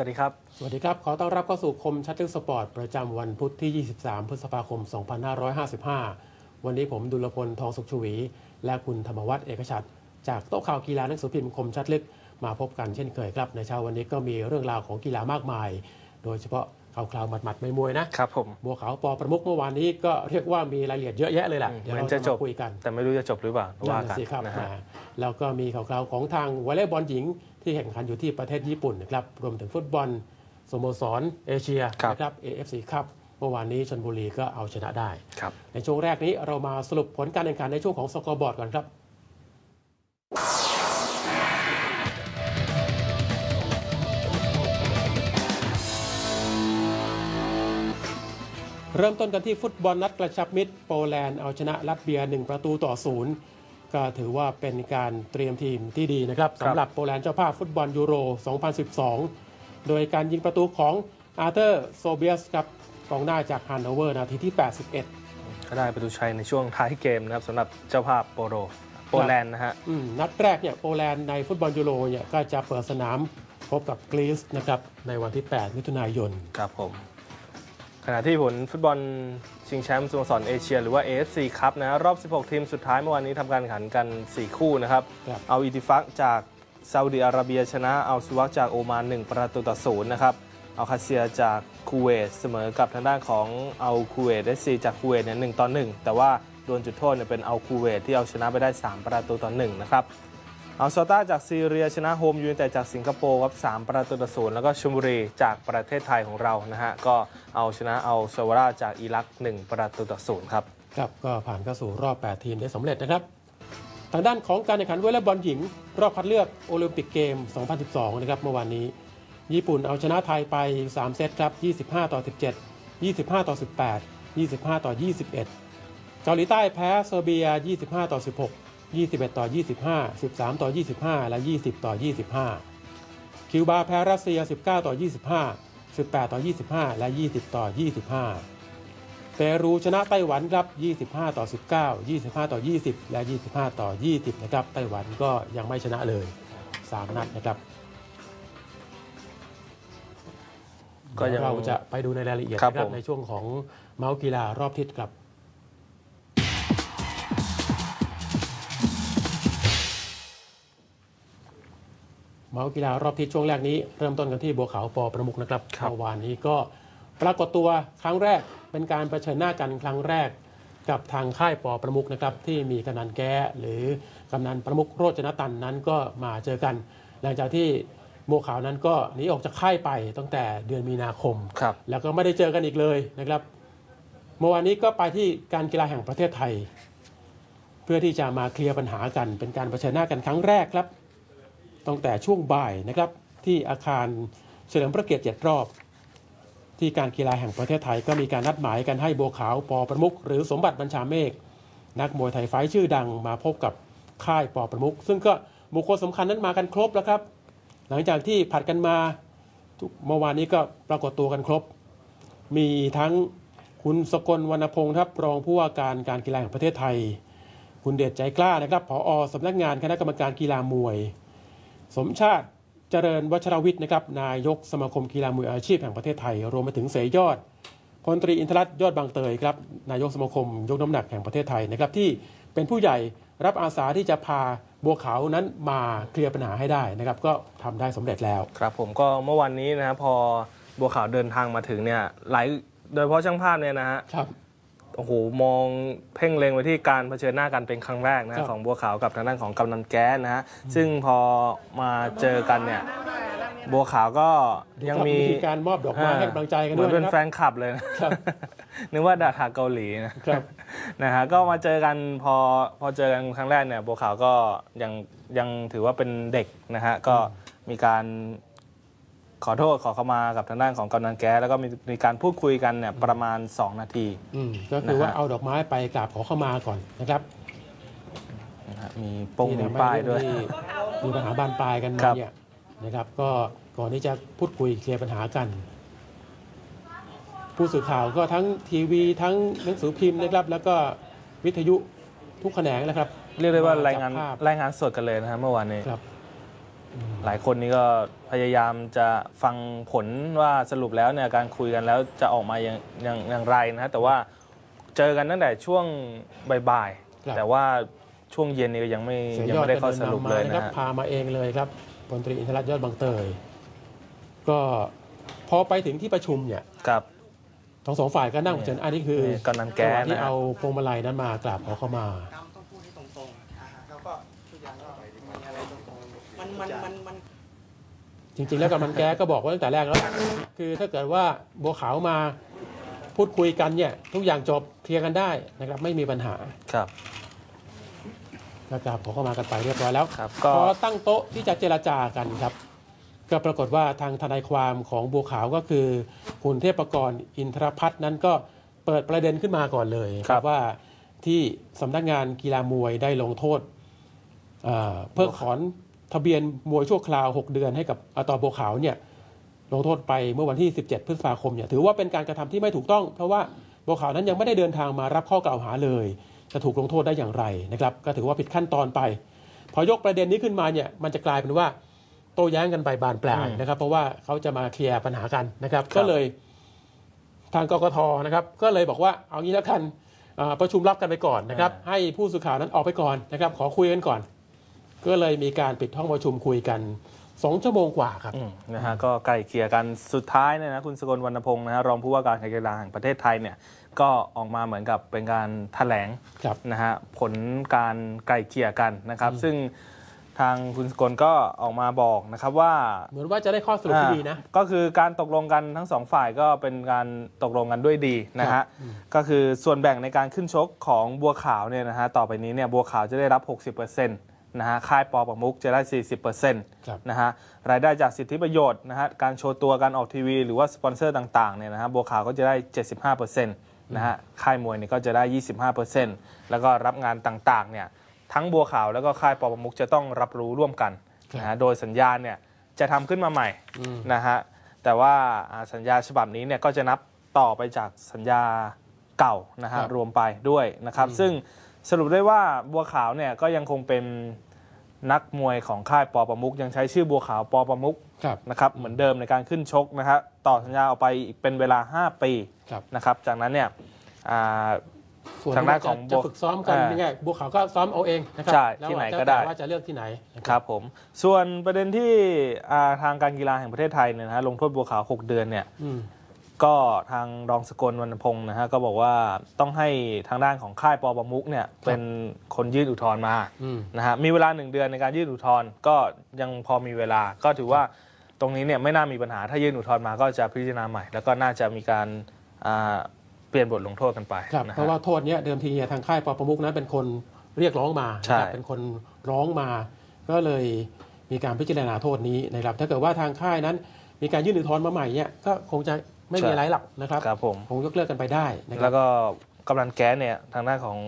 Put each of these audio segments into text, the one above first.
วัสดีครับ สวัสดีครับ ขอต้อนรับเข้าสู่คมชัดลึกสปอร์ตประจำวันพุธที่ 23 พฤษภาคม 2555 วันนี้ผมดุลพลทองสุขชวี และคุณธรรมวัฒน์เอกชัดจากโต๊ะข่าวกีฬาหนังสือพิมพ์คมชัดลึกมาพบกันเช่นเคยครับ ในเช้าวันนี้ก็มีเรื่องราวของกีฬามากมาย โดยเฉพาะข่าวคราวหมัดๆไม่มวยนะครับผมบัวขาวปอประมุกเมื่อวานนี้ก็เรียกว่ามีรายละเอียดเยอะแยะเลยแหละอืมเดี๋ยวเหมืเราอนจะจะจบมาคุยกัน แต่ไม่รู้จะจบหรือเปล่าว่านั่นกัน่ะนสิครับนะฮะอ่าแล้วก็มีข่าวคราวของทางวอลเลย์บอลหญิง ที่แข่งขันอยู่ที่ประเทศญี่ปุ่นนะครับรวมถึงฟุตบอลสโมสรเอเชียครับนะครับ AFC ครับเมื่อวานนี้ชนบุรีก็เอาชนะได้ครับในช่วงแรกนี้เรามาสรุปผลการแข่งขันในช่วงของสกอร์บอร์ดก่อนครับเริ่มต้นกันที่ฟุตบอลนัดกระชับมิตรโปแลนด์เอาชนะรัสเซีย1ประตูต่อศูนย์ ก็ถือว่าเป็นการเตรียมทีมที่ดีนะครับครับสำหรับโปแลนด์เจ้าภาพฟุตบอลยูโร 2012 โดยการยิงประตูของอาร์เธอร์โซเบียสครับกองหน้าจากฮันโนเวอร์นาทีที่ 81 ก็ได้ประตูชัยในช่วงท้ายเกมนะครับสำหรับเจ้าภาพโปโรโปแลนด์นะฮะอืมนัดแรกเนี่ยโปแลนด์ในฟุตบอลยูโรเนี่ยก็จะเปิดสนามพบกับกรีซนะครับในวันที่ 8 มิถุนายนครับผม ขณะที่ผลฟุตบอลชิงแชมป์สโมสรเอเชีย หรือว่า AFC ครับนะรอบ 16 ทีมสุดท้ายเมื่อวานนี้ทำการแข่งขันกัน 4 คู่นะครับครับเอาอิติฟักจากซาอุดิอาระเบียชนะเอาซูวักจากโอมาน 1 ประตูต่อศูนย์นะครับเอาคาเซียจากคูเวตเสมอกับทางด้านของเอาคูเวตเอซีจากคูเวตเนี่ยหต่อ 1 แต่ว่าโดนจุดโทษเนี่ยเป็นเอาคูเวตที่เอาชนะไปได้ 3 ประตูต่อ1นะครับเอาโซต้าจากซีเรียชนะโฮมยูไนเต็ดจากสิงคโปร์ครับ3ประตูต่อศูนย์แล้วก็ชลบุรีจากประเทศไทยของเรานะฮะก็เอาชนะเอาซาวาราจากอิรัก1ประตูต่อศูนย์ครับครับก็ผ่านเข้าสู่รอบ 8 ทีมได้สำเร็จนะครับ ทางด้านของการแข่งขันวอลเลย์บอลหญิง รอบคัดเลือกโอลิมปิกเกม 2012 นะครับเมื่อวานนี้ ญี่ปุ่นเอาชนะไทยไป 3 เซตครับ 25 ต่อ 17 25 ต่อ 18 25 ต่อ 21 เกาหลีใต้แพ้เซอร์เบีย 25 ต่อ 16 21 ต่อ 25 13 ต่อ 25 และ 20 ต่อ 25 คิวบาแพ้รัสเซีย 19 ต่อ 25 18 ต่อ 25 และ 20 ต่อ 25 เปรูชนะไต้หวันครับ 25 ต่อ 19 25 ต่อ 20 และ 25 ต่อ 20 นะครับ ไต้หวันก็ยังไม่ชนะเลย 3 นัดนะครับ ก็ยังเดี๋วเราจะไปดูในรายละเอียดครับนะครับผมในช่วงของเมาส์กีฬารอบทิศครับ เมาส์กีฬารอบทิศช่วงแรกนี้เริ่มต้นกันที่บัวขาวปอประมุกนะครับครับเมื่อวานนี้ก็ปรากฏตัวครั้งแรกเป็นการเผชิญหน้ากันครั้งแรก กับทางค่ายปอประมุกนะครับที่มีกำนันแก้หรือกำนันประมุกโรจนตันนั้นก็มาเจอกัน หลังจากที่บัวขาวนั้นก็หนีออกจากค่ายไปตั้งแต่เดือนมีนาคมครับแล้วก็ไม่ได้เจอกันอีกเลยนะครับเมื่อวานนี้ก็ไปที่การกีฬาแห่งประเทศไทย เพื่อที่จะมาเคลียร์ปัญหากันเป็นการเผชิญหน้ากันครั้งแรกครับ ตั้งแต่ช่วงบ่ายนะครับที่อาคารเฉลิมพระเกียรติเจ็ดรอบ ที่การกีฬาแห่งประเทศไทยก็มีการนัดหมายกันให้บัวขาวปอประมุกหรือสมบัติบัญชาเมฆนักมวยไทยไฟชื่อดังมาพบกับค่ายปอประมุกซึ่งก็บุคคลสำคัญนั้นมากันครบแล้วครับ หลังจากที่ผัดกันมาเมื่อวานนี้ก็ปรากฏตัวกันครบ มีทั้งคุณสกลวรรณพงศ์ครับรองผู้ว่าการการกีฬาแห่งประเทศไทย คุณเดชใจกล้านะครับผอสำนักงานคณะกรรมการกีฬามวย สมชาติเจริญวัชรวิทย์นะครับนายกสมาคมกีฬามวยอาชีพแห่งประเทศไทย รวมไปถึงเสยยอดพลตรีอินทรัตน์ยอดบางเตยครับนายกสมาคมยกน้ำหนักแห่งประเทศไทยนะครับที่เป็นผู้ใหญ่รับอาสาที่จะพาบัวขาวนั้นมาเคลียร์ปัญหาให้ได้นะครับ ก็ทำได้สำเร็จแล้ว ครับผมก็เมื่อวันนี้นะฮะพอบัวขาวเดินทางมาถึงเนี่ยหลายโดยเฉพาะช่างภาพเนี่ยนะฮะครับ โอ้โหมองเพ่งเล็งไปที่การเผชิญหน้ากันเป็นครั้งแรกนะครัฮะบของบัวขาวกับทางด้านของกำนันแก๊สนะฮะซึ่งพอมาเจอกันเนี่ยบัวขาวก็ยังมีมีการมอบดอกไม้ให้กำลังใจกันเหมืด้อวนยเป็นนะคแฟรับนคลับเลยนะครับนึกว่าดาราเกาหลีนะครับนะฮะก็มาเจอกันพอพอเจอกันครั้งแรกเนี่ยบัวขาวก็ยังยังถือว่าเป็นเด็กนะฮะก็มีการ ขอโทษขอเข้ามากับทางด้านของกำนันแก๊สแล้วก็มีมีการพูดคุยกันเนี่ยประมาณ 2 นาที อืมก็คือว่านะฮะ เอาดอกไม้ไปกราบขอเข้ามาก่อนนะครับนะฮะมีโป้งที่มีทำให้ป้ายด้วยเรื่องที่มีปัญหาบานปลายกันครัมาบ เนี่ยนะครับ ก็ก่อนที่จะพูดคุยเคลียร์ปัญหากัน ผู้สื่อข่าวก็ทั้งทีวีทั้งหนังสือพิมพ์นะครับ แล้วก็วิทยุทุกแขนงนะครับ เรียกได้ว่ามารายงานจับภาพ รายงานสดกันเลยนะฮะเมื่อวานนี้ ครับ หลายคนนี่ก็พยายามจะฟังผลว่าสรุปแล้วเนี่ยการคุยกันแล้วจะออกมาอย่างอย่างอย่างไรนะฮะแต่ว่าเจอกันตั้งแต่ช่วงบ่ายครับ ๆแต่ว่าช่วงเย็นนี่ก็ยังไม่เสียยังยอดไม่ได้เจข้อริญสรุปนำเลมายนะนะครับฮะพามาเองเลยครับพลตรีอินทรัตน์ยอดบางเตย ก็พอไปถึงที่ประชุมเนี่ยกับ ทั้งสองฝ่ายก็นั่งเฉยอันนี้คือนี่กำนันแก้จังหวะที่นะฮะเอาพวงมาลัยนั้นมากราบขอเข้ามา มันมันมันมันจริง ๆ แล้วกำนันแก้ก็บอกไว้ตั้งแต่แรกแล้ว คือถ้าเกิดว่าบัวขาวมาพูดคุยกันเนี่ย ทุกอย่างจบเคลียร์กันได้นะครับ ไม่มีปัญหาครับก็กราบขอเข้ามากันไปเรียบร้อยแล้วครับก็ พอตั้งโต๊ะที่จะเจรจากันครับ ก็ปรากฏว่าทางทนายความของบัวขาวก็คือคุณเทพกรอินทรพัฒน์นั้นก็เปิดประเด็นขึ้นมาก่อนเลยครับ ว่าที่สำนักงานกีฬามวยได้ลงโทษเอ่อเพิกถอน ทะเบียนมวยชั่วคราว 6 เดือนให้กับอาตอบัวขาวเนี่ยลงโทษไปเมื่อวันที่ 17 พฤษภาคมเนี่ยถือว่าเป็นการกระทำที่ไม่ถูกต้อง เพราะว่าบัวขาวนั้นยังไม่ได้เดินทางมารับข้อกล่าวหาเลย จะถูกลงโทษได้อย่างไรนะครับก็ถือว่าผิดขั้นตอนไป พอยกประเด็นนี้ขึ้นมาเนี่ยมันจะกลายเป็นว่าโต้แย้งกันไปบานปลายอืมนะครับ เพราะว่าเขาจะมาเคลียร์ปัญหากันนะครับครับ ก็เลยทางกกทนะครับ ก็เลยบอกว่าเอางี้แล้วกันอ่าประชุมรับกันไปก่อนนะครับ ให้ผู้สื่อข่าวนั้นออกไปก่อนนะครับ ขอคุยกันก่อน ก็เลยมีการปิดห้องประชุมคุยกันสองชั่วโมงกว่าครับอืมนะฮะก็ไกลเกลี่ยกันสุดท้ายเนี่ยนะคุณสกลวรรณพงศ์นะฮะรองผู้ว่าการการกีฬาแห่งประเทศไทยเนี่ยก็ออกมาเหมือนกับเป็นการแถลงครับนะฮะผลการไกลเกลี่ยกันนะครับ ซึ่งทางคุณสกลก็ออกมาบอกนะครับว่า เหมือนว่าจะได้ข้อสรุปที่ดีนะอ่าก็คือการตกลงกันทั้งสองฝ่ายก็เป็นการตกลงกันด้วยดีนะครัฮะบอืมก็คือส่วนแบ่งในการขึ้นชกของบัวขาวเนี่ยนะฮะต่อไปนี้เนี่ยบัวขาวจะได้รับ 60%นะฮะค่ายปอประมุกจะได้ 40%ครับนะฮะรายได้จากสิทธิประโยชน์นะฮะการโชว์ตัวการออกทีวี หรือว่าสปอนเซอร์ต่างๆเนี่ยนะฮะบัวขาวก็จะได้ 75%นะฮะค่ายมวยเนี่ยก็จะได้ 25%แล้วก็รับงานต่างๆเนี่ยทั้งบัวขาวแล้วก็ค่ายปอประมุกจะต้องรับรู้ร่วมกันนะฮะโดยสัญญาเนี่ยจะทำขึ้นมาใหม่อืมนะฮะแต่ว่าอ่าสัญญาฉบับนี้เนี่ยก็จะนับต่อไปจากสัญญาเก่านะฮะครับรวมไปด้วยนะครับ ซึ่ง สรุปได้ว่าบัวขาวเนี่ยก็ยังคงเป็นนักมวยของค่ายปอประมุกยังใช้ชื่อบัวขาวปอประมุกครับนะครับเหมือนเดิมในการขึ้นชกนะฮะต่อสัญญาออกไปอีกเป็นเวลา 5 ปีครับนะครับจากนั้นเนี่ยอ่าส่วนทางด้านของจะจะฝึกซ้อมกันอ่ายังไงบัวขาวก็ซ้อมเอาเองนะครัใช่แล้วที่ไหนแล้วก็ได้แต่ว่าจะเลือกที่ไหนนะครับผมส่วนประเด็นที่อ่าทางการกีฬาแห่งประเทศไทยเนี่ยนะฮะลงโทษบัวขาว 6 เดือนเนี่ยอืม ก็ทางรองสกลวรรณพงศ์นะฮะก็บอกว่าต้องให้ทางด้านของค่ายปอประมุกเนี่ยเป็นคนยื่นอุทธรณ์มาอืมนะฮะมีเวลาหนึ่งเดือนในการยื่นอุทธรณ์ก็ยังพอมีเวลาก็ถือว่าตรงนี้เนี่ยไม่น่ามีปัญหาถ้ายื่นอุทธรณ์มาก็จะพิจารณาใหม่ แล้วก็น่าจะมีการอ่าเปลี่ยนบทลงโทษกันไปครับนะเพฮะราะว่าโทษเนี้ยเดิมทีเนี่ยทางค่ายปอประมุกนั้นเป็นคนเรียกร้องมาใช่นะครับเป็นคนร้องมาก็เลยมีการพิจารณาโทษนี้นะครับถ้าเกิดว่าทางค่ายนั้น มีการยื่นอุทธรณ์มาใหม่เนี่ยก็คงจะ ไม่มีอะไรหรอกนะครับครับผมคงยกเลิกกันไปได้นะคแล้รับวก็กำลังแก๊สเนี่ยทางด้านของ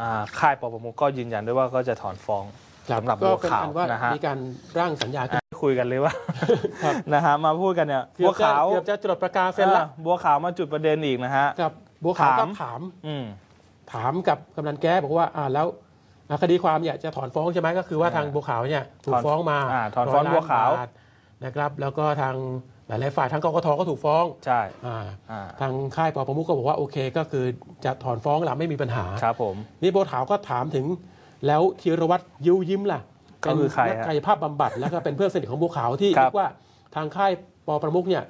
อ่าค่ายปอประมุกก็ยืนยันด้วยว่าก็จะถอนฟ้องครับสำหรับก็บัวเป็นขาวอันว่านะฮะมีการร่างสัญญาขึ้นคุยกันเลยว่าครับนะฮะมาพูดกันเนี่ยเกืบัอวบจะขาวเกือบจะจดประกาเซ็นละอ่าบัวขาวมาจุดประเด็นอีกนะฮะครับบัวขาวก็ถามถามอืมถามกับกำนันแก้บอกว่าอ่าแล้วอ่าคดีความเนี่ยจะถอนฟ้องใช่ไหมก็คือว่าอ่าทางบัวขาวเนี่ยถูถกอนฟ้องมาอ่าถอนฟ้องร้ยล้บัวขาวบทนะครับ แล้วก็ทาง หลายๆฝ่ายทางกกทก็ถูกฟ้องใช่อ่าอ่าทางค่ายปอประมุขก็บอกว่าโอเค ก็คือจะถอนฟ้องแหละไม่มีปัญหา ครับผม นี่บัวขาวก็ถามถึงแล้วธีรวัตรยิ้วยิ้มล่ะก็คือใครฮะนักกายภาพบำบัดแล้วก็เป็นเพื่อนสนิทของบัวขาวที่ครับ เรียกว่าทางค่ายปอประมุขเนี่ย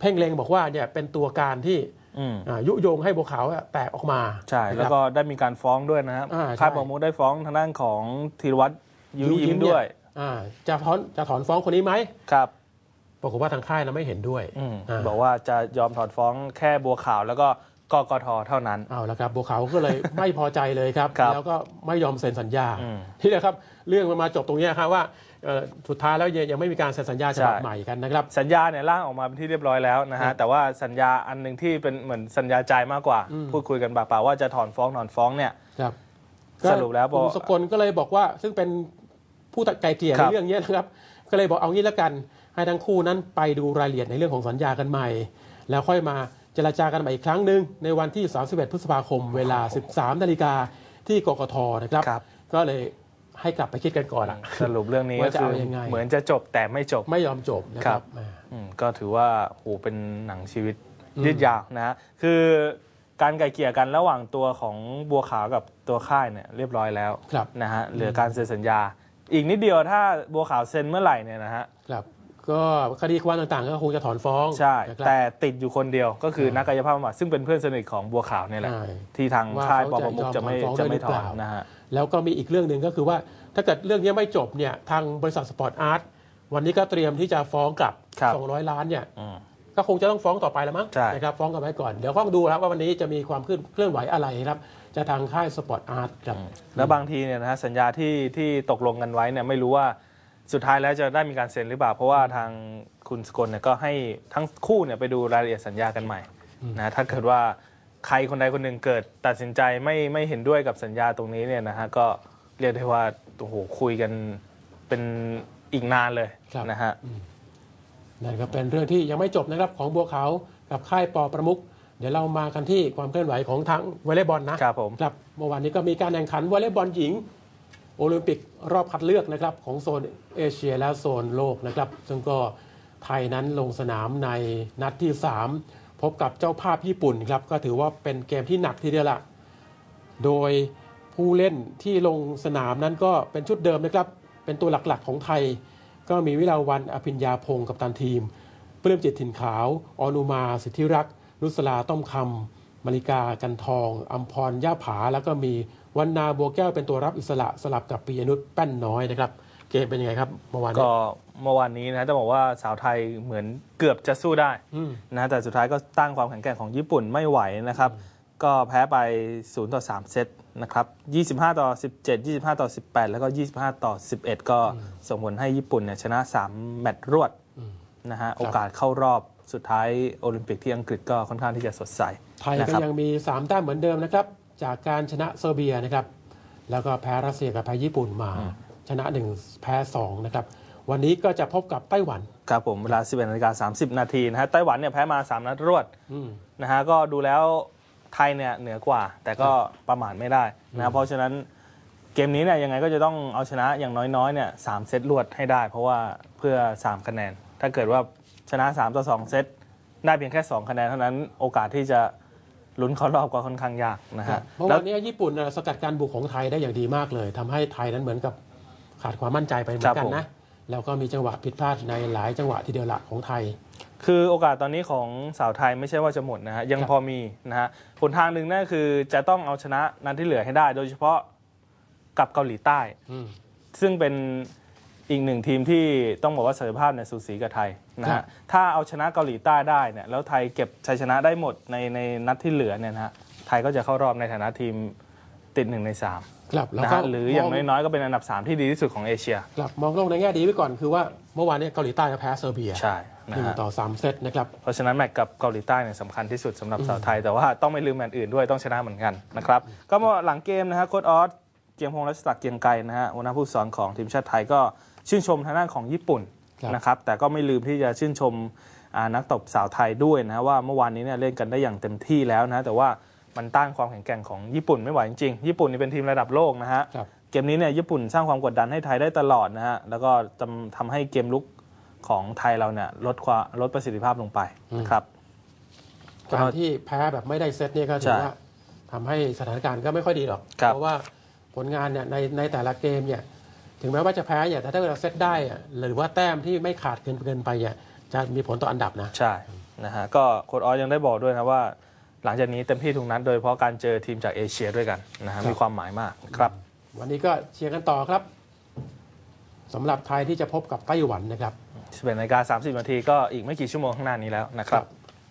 เพ่งเล็งบอกว่าเนี่ยเป็นตัวการที่อืมอ่ายุยงให้บัวขาวอะแตกออกมาใช่นะครับแล้วก็ได้มีการฟ้องด้วยนะครับอ่าใช่ ค่ายปอมุกได้ฟ้องทางด้านของธีรวัตรยิ้มยิ้มเนี่ด้วยอ่าจะถอนจะถอนฟ้องคนนี้ไหม ครับ ปรากฏว่าทางค่ายนะไม่เห็นด้วยอืมาบอกว่าจะยอมถอนฟ้องแค่บัวขาวแล้วก็กกทเท่านั้นเอาละครับบัวขาวก็เลยไม่พอใจเลยครับครับแล้วก็ไม่ยอมเซ็นสัญญาอืมที่แหละครับเรื่องมันมาจบตรงเนี้ยครับว่าเอ่อสุดท้ายแล้วยังยังไม่มีการเซ็นสัญญาฉบับใช่ใหม่กันนะครับสัญญาเนี่ยร่างออกมาเป็นที่เรียบร้อยแล้วนะครัฮะบแต่ว่าสัญญาอันหนึ่งที่เป็นเหมือนสัญญาใจมากกว่าอืมพูดคุยกันปากเปล่าว่าจะถอนฟ้องถอนฟ้องเนี่ยครับสรุปแล้วบอกคุณสกลก็เลยบอกว่าซึ่งเป็นผู้ตัดไกลเกลี่ยครัในบเรื่องเนี้ยนะครับ ก็เลยบอกเอางี้แล้วกัน ให้ทั้งคู่นั้นไปดูรายละเอียดในเรื่องของสัญญากันใหม่ แล้วค่อยมาเจรจากันใหม่อีกครั้งหนึ่งในวันที่ 31 พฤษภาคม เวลา 13 นาฬิกาที่กกทนะครับครับก็เลยให้กลับไปคิดกันก่อนอะสรุปเรื่องนี้ก็ว่าจะคือเอายังไงเหมือนจะจบแต่ไม่จบไม่ยอมจบนะคครัรับบอ่าอืมก็ถือว่าโหเป็นหนังชีวิตอืมยืดยาวนะฮะคือการไกลเกลี่ยกันระหว่างตัวของบัวขาวกับตัวค่ายเนี่ยเรียบร้อยแล้วครับนะฮะเหลือการเซ็นสัญญา อีกนิดเดียวถ้าบัวขาวเซ็นเมื่อไหร่เนี่ยนะฮะครับ ก็คดีความต่างๆ ก็คงจะถอนฟ้องใช่ นะครับ แต่ติดอยู่คนเดียวก็คือใช่นักกายภาพบำบัดซึ่งเป็นเพื่อนสนิทของบัวขาวเนี่ยแหละ ใช่ที่ทางว่าค่ายปเขาปมุกจะจะไม่ยอมถอนฟ้องจะไม่ได้หรือถอเปนล่านนะฮะ แล้วก็มีอีกเรื่องหนึ่งก็คือว่าถ้าเกิดเรื่องนี้ไม่จบเนี่ยทางบริษัทสปอร์ตอาร์ตวันนี้ก็เตรียมที่จะฟ้องกลับ ครับ 200 ล้านเนี่ยอืม ก็คงจะต้องฟ้องต่อไปแล้วมั้งใช่ นะครับฟ้องกันไว้ก่อน เดี๋ยวต้องดูแล้วว่าวันนี้จะมีความเคลื่อนไหวอะไรครับจะทางค่ายสปอร์ตอาร์ตครับ แล้วบางทีเนี่ยนะฮะสัญญาที่ที่ตกลงกันไว้เนี่ยไม่รู้ว่า สุดท้ายแล้วจะได้มีการเซ็นหรือเปล่า เพราะว่าทางคุณสกลเนี่ยก็ให้ทั้งคู่เนี่ยไปดูรายละเอียดสัญญากันใหม่นะถ้าเกิดว่าใครคนใดคนหนึ่งเกิดตัดสินใจไม่ไม่เห็นด้วยกับสัญญาตรงนี้เนี่ยนะฮะก็เรียกได้ว่าโอ้โหคุยกันเป็นอีกนานเลยครับนะฮะนั่นก็เป็นเรื่องที่ยังไม่จบนะครับของบัวขาวกับค่ายปอประมุกเดี๋ยวเรามากันที่ความเคลื่อนไหวของทั้งวอลเลย์บอลนะครับผมครับเมื่อวานนี้ก็มีการแข่งขันวอลเลย์บอลหญิง โอลิมปิกรอบคัดเลือกนะครับของโซนเอเชียและโซนโลกนะครับ ซึ่งก็ไทยนั้นลงสนามในนัดที่ 3 พบกับเจ้าภาพญี่ปุ่นครับก็ถือว่าเป็นเกมที่หนักทีเดียวละโดยผู้เล่นที่ลงสนามนั้นก็เป็นชุดเดิมนะครับ เป็นตัวหลักๆของไทย ก็มีวิลาวันอภิญญาพงศ์กับตันทีมปลื้มจิตถิ่นขาวออนุมา สิทธิรักษ์นุสลาต้อมคำมาริกากันทอง อัมพรย่าผา แล้วก็มี วันนาบัวแก้วเป็นตัวรับอิสระสลับกับปียนุชแป้นน้อยนะครับ เกมเป็นยังไงครับเมื่อวานนี้ก็เมื่อวานนี้นะจะบอกว่าสาวไทยเหมือนเกือบจะสู้ได้อืมนะแต่สุดท้ายก็ตั้งความแข็งแกร่งของญี่ปุ่นไม่ไหวนะครับ ก็แพ้ไป 0 ต่อ 3 เซตนะครับ 25 ต่อ 17 25 ต่อ 18 แล้วก็ 25 ต่อ 11 ก็ส่งผลให้ญี่ปุ่นเนี่ยชนะ 3 แมตช์รวดนะฮะโอกาสเข้ารอบสุดท้ายโอลิมปิกที่อังกฤษก็ค่อนข้างที่จะสดใสไทยนะก็ครับยังมี 3 แต้มเหมือนเดิมนะครับ จากการชนะเซอร์เบียนะครับ แล้วก็แพ้รัสเซียกับแพ้ญี่ปุ่นมา ชนะ 1 แพ้ 2 นะครับ วันนี้ก็จะพบกับไต้หวัน ครับผมเวลา 11นาฬิกา30 นาทีนะฮะไต้หวันเนี่ยแพ้มา 3 นัดรวดอืมนะฮะก็ดูแล้วไทยเนี่ยเหนือกว่า แต่ก็ประมาทไม่ได้นะเพราะฉะนั้นเกมนี้เนี่ยยังไงก็จะต้องเอาชนะอย่างน้อยๆเนี่ยสามเซตรวดให้ได้ เพราะว่าเพื่อ 3 คะแนน ถ้าเกิดว่าชนะ 3 ต่อ 2 เซตได้เพียงแค่ 2 คะแนนเท่านั้นโอกาสที่จะ ลุ้นเข้ารอบก็ค่อนข้างยากนะฮะเมื่อแล้ววานนี้ญี่ปุ่นน่ะสกัดการบุกของไทยได้อย่างดีมากเลยทำให้ไทยนั้นเหมือนกับขาดความมั่นใจไปเหมือนกันนะแล้วก็มีจังหวะผิดพลาดในหลายจังหวะทีเดียวละของไทย คือโอกาสตอนนี้ของสาวไทยไม่ใช่ว่าจะหมดนะฮะยังครับพอมีนะฮะผลทางหนึ่งนั่นคือจะต้องเอาชนะนัดที่เหลือให้ได้ โดยเฉพาะกับเกาหลีใต้อืมซึ่งเป็น อีกหนึ่งทีมที่ต้องบอกว่าศักยภาพเนี่ยสูสีกับไทยนะครัฮะบ ถ้าเอาชนะเกาหลีใต้ได้เนี่ยแล้วไทยเก็บชัยชนะได้หมดในในนัดที่เหลือเนี่ยนะฮะไทยก็จะเข้ารอบในฐานะทีมติดหนึ่งในสามครับแล้วนะก็ฮะหรืออย่างมน้อยๆก็เป็นอันดับ 3 ที่ดีที่สุดของเอเชีย ครับมองโลกในแง่ดีไว้ก่อนคือว่าเมื่อวานนี้เกาหลีใต้ก็แพ้เซอร์เบียใช่นะหนึ่งฮะต่อสามเซตนะครับ เพราะฉะนั้นแมตช์กับเกาหลีใต้เนี่ยสำคัญที่สุดสำหรับสาวไทย แต่ว่าต้องไม่ลืมแมตช์อื่นด้วยต้องชนะเหมือนกันนะครับก็เมื่อหลังเกมนะฮะโค้ชออสเกียงพงษ์รัชศักดิ์เกียงไกรนะฮะหัวหน้าผู้สอนของทีมชาติไทยก็ ชื่นชมทางด้านของญี่ปุ่นครับนะครับแต่ก็ไม่ลืมที่จะชื่นชมอ่านักตบสาวไทยด้วยนะฮะว่าเมื่อวานนี้เนี่ยเล่นกันได้อย่างเต็มที่แล้วนะแต่ว่ามันต้านความแข็งแกร่งของญี่ปุ่นไม่ไหวจริงๆญี่ปุ่นนี่เป็นทีมระดับโลกนะฮะครับเกมนี้เนี่ยญี่ปุ่นสร้างความกดดันให้ไทยได้ตลอดนะฮะแล้วก็ทำทำให้เกมลุกของไทยเราเนี่ยลดความลดประสิทธิภาพลงไปนะครับการที่แพ้แบบไม่ได้เซตเนี่ยก็ถืใช่อว่าทำให้สถานการณ์ก็ไม่ค่อยดีหรอกครับเพราะว่าผลงานเนี่ยในในแต่ละเกมเนี่ย ถึงแม้ว่าจะแพ้เนี่ยแต่ถ้าเราเซตได้อะหรือว่าแต้มที่ไม่ขาดเกินเกินไปเนี่ยจะมีผลต่ออันดับนะ ใช่นะฮะก็โค้ชออสยังได้บอกด้วยนะว่า หลังจากนี้เต็มที่ทุกนัดโดยเฉพาะการเจอทีมจากเอเชียด้วยกันนะฮะครับมีความหมายมากครับ วันนี้ก็เชียร์กันต่อครับสำหรับไทยที่จะพบกับไต้หวันนะครับ11นาฬิกา30นาทีก็อีกไม่กี่ชั่วโมงข้างหน้านี้แล้วนะครับ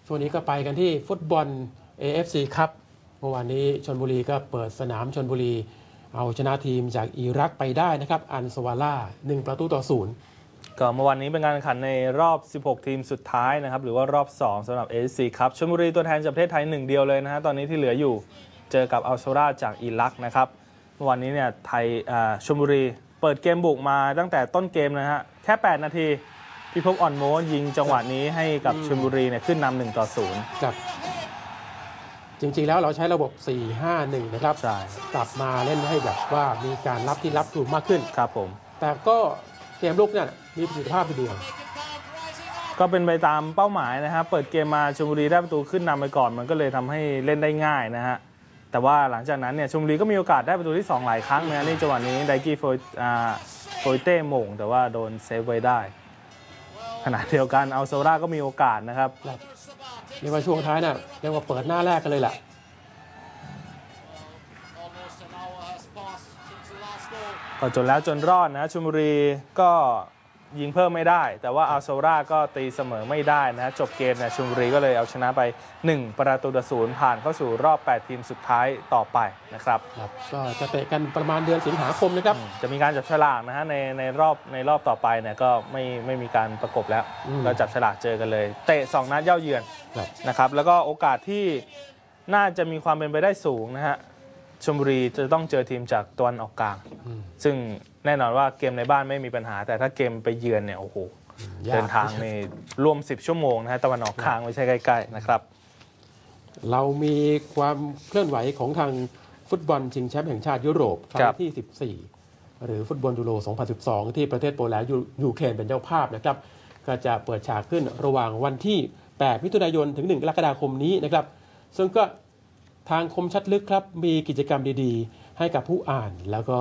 ช่วงนี้ก็ไปกันที่ฟุตบอล AFC ครับเมื่อวานนี้ชนบุรีก็เปิดสนามชนบุรี เอาชนะทีมจากอิรักไปได้นะครับอันสวาล่า1ประตูต่อศูนย์ก็เมื่อวานนี้เป็นการแข่งขันในรอบ 16 ทีมสุดท้ายนะครับ หรือว่ารอบ 2สำหรับ AFC ครับชลบุรีตัวแทนจากประเทศไทยหนึ่งเดียวเลยนะฮะตอนนี้ที่เหลืออยู่เจอกับอัลโซราจากอิรักนะครับเมื่อวานนี้เนี่ยไทยอ่าชลบุรีเปิดเกมบุกมาตั้งแต่ต้นเกมนะฮะแค่ 8 นาทีพิภพอ่อนโมยิงจังหวะนี้ให้กับชลบุรีเนี่ยขึ้นนำหนึ่งต่อศูนย์ครับ จริงๆแล้วเราใช้ระบบ 4-5-1 นะครับ ใช่ กลับมาเล่นให้แบบว่ามีการรับที่รับกลุ่มมากขึ้น ครับผม แต่ก็เกมลุกเนี่ยมีประสิทธิภาพทีเดียว ก็เป็นไปตามเป้าหมายนะครับเปิดเกมมาชลบุรีได้ประตูขึ้นนำไปก่อน มันก็เลยทำให้เล่นได้ง่ายนะฮะ แต่ว่าหลังจากนั้นเนี่ยชลบุรีก็มีโอกาสได้ประตูที่ 2 หลายครั้งนะฮะนี่จังหวะนี้ไดกี้โฟยอ่าโฟยเต้โหม่งแต่ว่าโดนเซฟไว้ได้ขณะเดียวกันอัลโซราก็มีโอกาสนะครับ เรียกว่าช่วงท้ายนะ่ะเรียกว่าเปิดหน้าแรกกันเลยแหละก็จนแล้วจนรอดนะชุมบุรีก็ ยิงเพิ่มไม่ได้ แต่ว่าอัลโซราก็ตีเสมอไม่ได้นะ จบเกมเนี่ยชลบุรีก็เลยเอาชนะไป 1 ประตูต่อศูนย์ผ่านเข้าสู่รอบ 8 ทีมสุดท้ายต่อไปนะครับครับก็จะเตะกันประมาณเดือนสิงหาคมนะครับ จะมีการจับฉลากนะฮะในในรอบในรอบต่อไปเนี่ยก็ไม่ไม่มีการประกบแล้วอืมก็จับฉลากเจอกันเลย เตะ 2 นัดเย่าเยือนครับนะครับแล้วก็โอกาสที่น่าจะมีความเป็นไปได้สูงนะฮะชลบุรีจะต้องเจอทีมจากตะวันออกกลางอืมซึ่ง แน่นอนว่าเกมในบ้านไม่มีปัญหา แต่ถ้าเกมไปเยือนเนี่ยโอ้โหยากเดินทางในร่วม 10 ชั่วโมงนะฮะตะวันออกกลางไม่ใช่ใกล้ๆนะครับ เรามีความเคลื่อนไหวของทางฟุตบอลชิงแชมป์แห่งชาติยุโรปครั้ครังบที่ 14 หรือฟุตบอลยูโร 2012 ที่ประเทศโปแลนด์ยูยูเครนเป็นเจ้าภาพนะครับ ก็จะเปิดฉากขึ้นระหว่างวันที่ 8 มิถุนายนถึง 1 กรกฎาคมนี้นะครับ ซึ่งก็ทางคมชัดลึกครับมีกิจกรรมดีๆ ให้กับผู้อ่านแล้วก็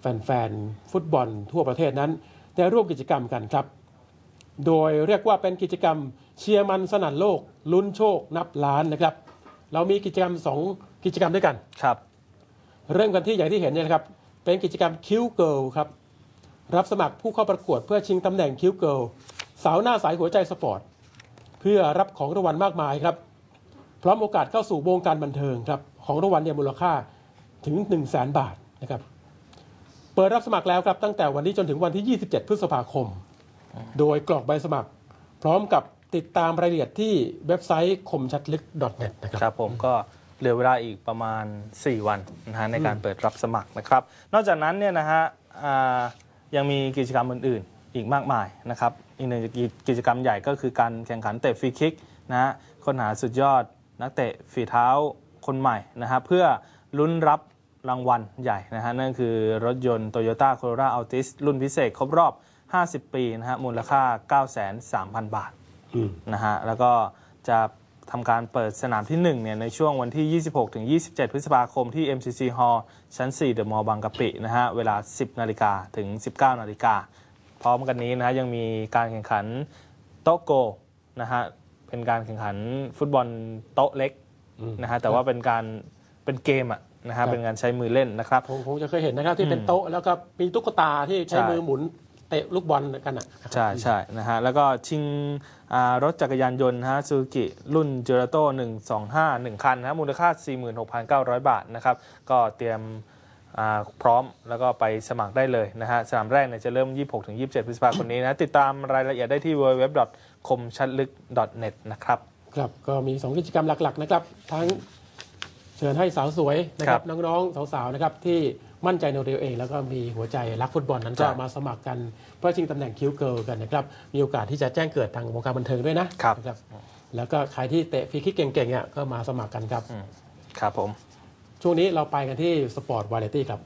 แฟนๆ ฟุตบอลทั่วประเทศนั้น ได้ร่วมกิจกรรมกันครับ โดยเรียกว่าเป็นกิจกรรมเชียร์มันสนั่นโลก ลุ้นโชคนับล้านนะครับ เรามีกิจกรรม2กิจกรรมด้วยกันครับ เริ่มกันที่อย่างที่เห็นเนี่ยนะครับ เป็นกิจกรรมคิวเกิลครับรับสมัครผู้เข้าประกวดเพื่อชิงตำแหน่งคิวเกิลสาวหน้าสายหัวใจสปอร์ตเพื่อรับของรางวัลมากมายครับ พร้อมโอกาสเข้าสู่วงการบันเทิงครับ ของรางวัลเนี่ยมูลค่าถึง 1 0 0 0 0แบาทนะครับ เปิดรับสมัครแล้วครับตั้งแต่วันนี้จนถึงวันที่ 27 พฤษภาคม โดยกรอกใบสมัคร พร้อมกับติดตามรายละเอียดที่เว็บไซต์คมชัดลึก .net นะครับครับผมก็เหลือเวลาอีกประมาณ 4 วันนะฮะในการเปิดรับสมัครนะครับ นอกจากนั้นเนี่ยนะฮะอ่ายังมีกิจกรรมอื่นๆ อีกมากมายนะครับ อีกหนึ่งกิจกรรมใหญ่ก็คือการแข่งขันเตะฟรีคิกนะฮะค้นหาสุดยอดนักเตะฝีเท้าคนใหม่นะฮะเพื่อลุ้นรับ รางวัลใหญ่นะฮะนั่นคือรถยนต์ Toyota Corolla Altis รุ่นพิเศษครบรอบ 50 ปีนะฮะมูลค่า 9,300,000บาทอืมนะฮะแล้วก็จะทำการเปิดสนามที่1เนี่ยในช่วงวันที่ 26 ถึง 27 พฤษภาคมที่ MCC Hall ชั้น4 The Mall บางกะปินะฮะเวลา 10 นาฬิกาถึง 19 นาฬิกาพร้อมกันนี้นะฮะยังมีการแข่งขันโต๊ะโกนะฮะเป็นการแข่งขันฟุตบอลโต๊ะเล็กอืมนะฮะแต่ว่าเป็นการเป็นเกมอะ นะครัฮะบเป็นการใช้มือเล่นนะครับคงคงจะเคยเห็นนะครับ ที่เป็นโต๊ะแล้วก็มีตุ๊กตาที่ใช้ใช่ มือหมุนเตะลูกบอลกันอะ ใช่ใช่นะฮะแล้วก็ชิงอ่ารถจักรยานยนต์นะฮะซูกิรุ่นเจ r รโต้125 1 คันนะฮะมูลค่า 46,900 บาทนะครับ ก็เตรียมอ่าพร้อมแล้วก็ไปสมัครได้เลยนะฮะสนามแรกเนี่ยจะเริ่ม 26-27 พฤษภาคมนี้นะติดตามรายละเอียดได้ที่ www.komchatlyk.net นะครับ ครับก็มี 2 กิจกรรมหลัก ๆ นะครับ ทั้ง เชิญให้สาวสวยนะคครัรับบน้องๆสาวๆนะครับที่มั่นใจในตัวเอง แล้วก็มีหัวใจรักฟุตบอลนั้นก็ใช่มาสมัครกันเพื่อชิงตำแหน่งคิวเกิลกันนะครับมีโอกาสที่จะแจ้งเกิดทางวงการบันเทิงด้วยนะครับนะครับแล้วก็ใครที่เตะฟรีคิกเก่งๆเนี่ยก็มาสมัครกันครับครับผมช่วงนี้เราไปกันที่สปอร์ตวาไรตี้ครับ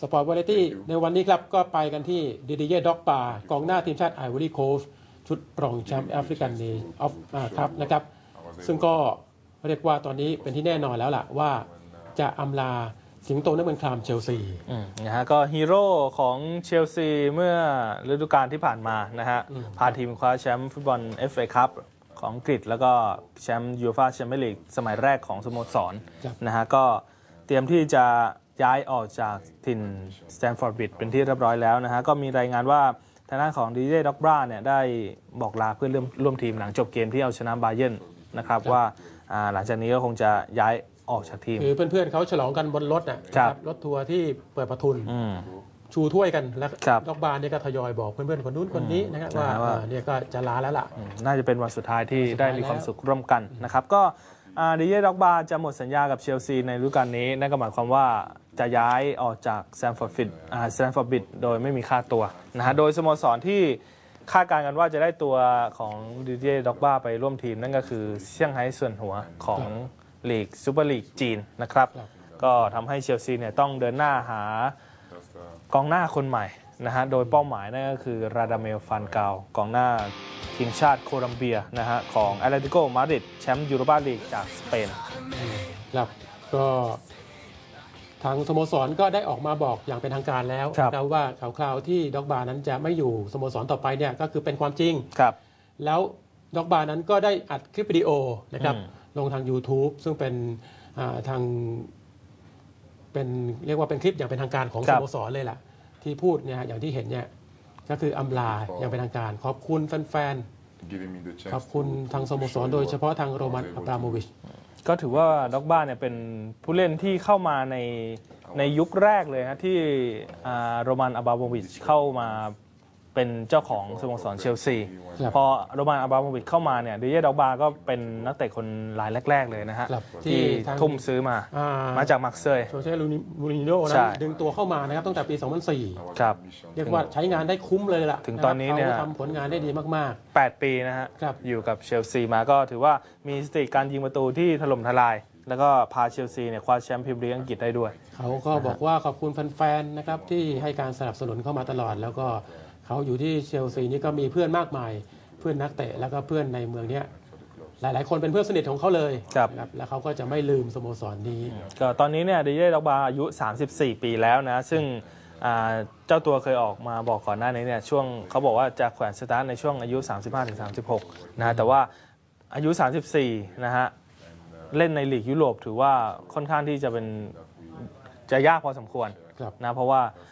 สปอร์ตวาไรตี้ในวันนี้ครับก็ไปกันที่ดิดิเย่ด็อกปากองหน้าทีมชาติไอวอรี่โคสชุดรองแชมป์แอฟริกันเนออฟครับนะครับ ซึ่งก็เรียกว่าตอนนี้เป็นที่แน่นอนแล้วล่ะว่าจะอำลาสิงโตนักเมืองครามเชลซีอืมนะฮะก็ฮีโร่ของเชลซีเมื่อฤดูกาลที่ผ่านมานะฮะอืมพาทีมคว้าแชมป์ฟุตบอล FA คัพของอังกฤษแล้วก็แชมป์ยูฟ่าแชมเปี้ยนลีกสมัยแรกของสโมสรครับนะฮะก็เตรียมที่จะ ย้ายออกจากถิ่นสแตนฟอร์ดบิดเป็นที่เรียบร้อยแล้วนะฮะก็มีรายงานว่าทางด้านของดีเจด็อกบราเนี่ยได้บอกลาเพื่อนร่วมร่วมทีมหลังจบเกมที่เอาชนะบาเยิร์นนะครับว่าอ่าหลังจากนี้ก็คงจะย้ายออกจากทีมคือเพื่อนๆเขาฉลองกันบนรถนะครับรถทัวร์ที่เปิดประทุนอืมชูถ้วยกันแล้วครับดอกบาร์เนี่ยก็ทยอยบอกเพื่อนๆคนนู้นคนนี้นะครับอืมว่านะฮะว่าเออเนี่ยก็จะลาแล้วล่ะ น่าจะเป็นวันสุดท้ายที่วันสุดได้ท้ายมีความแล้วสุขร่วมกันนะครับก็ดิเย่ด็อกบาจะหมดสัญญากับเชลซีในฤดูกาลนี้นั่นก็หมายความว่า จะย้ายออกจากแซมฟอร์ดฟิตแซมฟอร์ดบิดโดยไม่มีค่าตัวนะฮะโดยสโมสรที่คาดการณ์กันว่าจะได้ตัวของดิเย่ด็อกบ้าไปร่วมทีม นั่นก็คือเซี่ยงไฮ้ส่วนหัวของลีกซูเปอร์ลีกจีนนะครับ ก็ทำให้เชลซีเนี่ยต้องเดินหน้าหากองหน้าคนใหม่นะฮะโดยเป้าหมายนั่นก็คือราดาเมลฟันเกากองหน้าทีมชาติโคลัมเบียนะฮะของแอตเลติโกมาดริดแชมป์ยูโรปาลีกจากสเปนครับก็ ทางสโมสรก็ได้ออกมาบอกอย่างเป็นทางการแล้วครับนะว่าข่าวคราวที่ด็อกบานั้นจะไม่อยู่สโมสรต่อไปเนี่ยก็คือเป็นความจริงครับ แล้วด็อกบานั้นก็ได้อัดคลิปวิดีโอนะครับอืมลงทาง YouTube ซึ่งเป็นอ่าทางเป็นเรียกว่าเป็นคลิปอย่างเป็นทางการของสโมสรเลยล่ะ ที่พูดเนี่ยอย่างที่เห็นเนี่ยก็คืออำลาอย่างเป็นทางการ ขอบคุณแฟน giving me the ๆ chance ขอบคุณทางสโมสรโดยเฉพาะทางโรมันอับราโมวิช ก็ถือว่าด็อกบ้าเนี่ยเป็นผู้เล่นที่เข้ามาในในยุคแรกเลยฮะที่อ่าโรมันอาบาโบวิชเข้ามา เป็นเจ้าของสโมสรเชลซี ครับพอโรมันอับราโมวิชเข้ามาเนี่ยดิเย่ด็อกบาก็เป็นนักเตะคนรายแรก ๆ เลยนะฮะ ครับที่ที่ทาง ทุ่มซื้อมา อ่มาจากมักเซย โจเซ่ลูนิมูรินโญ่ใช่นั้นดึงตัวเข้ามานะครับตั้งแต่ปี 2004 ครับ เรียกว่าใช้งานได้คุ้มเลยล่ะถึงตอนนี้เนี่ยะครับเขาทำผลงานได้ดีมาก 8 ปีนะฮะ ครับอยู่กับเชลซีมาก็ถือว่ามีสถิติการยิงประตูที่ถล่มทลาย แล้วก็พาเชลซีเนี่ยคว้าแชมป์พรีเมียร์ลีกอังกฤษได้ด้วย ๆ เขาก็บอกว่าขอบคุณแฟนๆนะครับที่ให้การสนับสนุนเข้ามาตลอด แล้วก็ เขาอยู่ที่เชลซีนี่ก็มีเพื่อนมากมาย เพื่อนนักเตะแล้วก็เพื่อนในเมืองเนี้ยหลาย ๆ คนเป็นเพื่อนสนิทของเขาเลยครับ นะแล้วเขาก็จะไม่ลืมสโมสรนี้ก็ตอนนี้เนี่ยดิเย่ด็อกบาอายุ 34 ปีแล้วนะ ซึ่งอ่าเจ้าตัวเคยออกมาบอกก่อนหน้านี้เนี่ยช่วงเขาบอกว่าจะแขวนสตาร์ทในช่วงอายุ 35-36 นะฮะแต่ว่าอายุ 34 นะฮะ เล่นในลีกยุโรปถือว่าค่อนข้างที่จะเป็นจะยากพอสมควรครับ นะเพราะว่าอ่า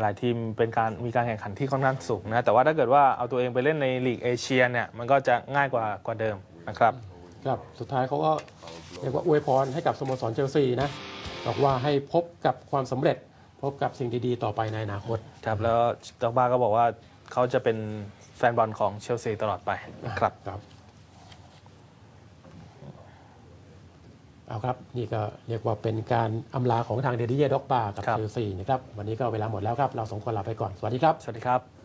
หลายทีมเป็นการมีการแข่งขันที่ค่อนข้างสูงนะแต่ว่าถ้าเกิดว่าเอาตัวเองไปเล่นในลีกเอเชียเนี่ยมันก็จะง่ายกว่ากว่าเดิมนะครับครับสุดท้ายเขาก็เรียกว่าอวยพรให้กับสโมสรเชลซีนะบอกว่าให้พบกับความสำเร็จพบกับสิ่งดีๆ ต่อไปในอนาคตครับแล้วด็อกบาก็บอกว่าเขาจะเป็นแฟนบอลของเชลซีตลอดไปนะครับครับ เอาครับ นี่ก็เรียกว่าเป็นการอำลาของทางเดดิเย่ด็อกบากับครับเชลซีนะครับวันนี้ก็เวลาหมดแล้วครับ เราสองคนลาไปก่อน สวัสดีครับ สวัสดีครับ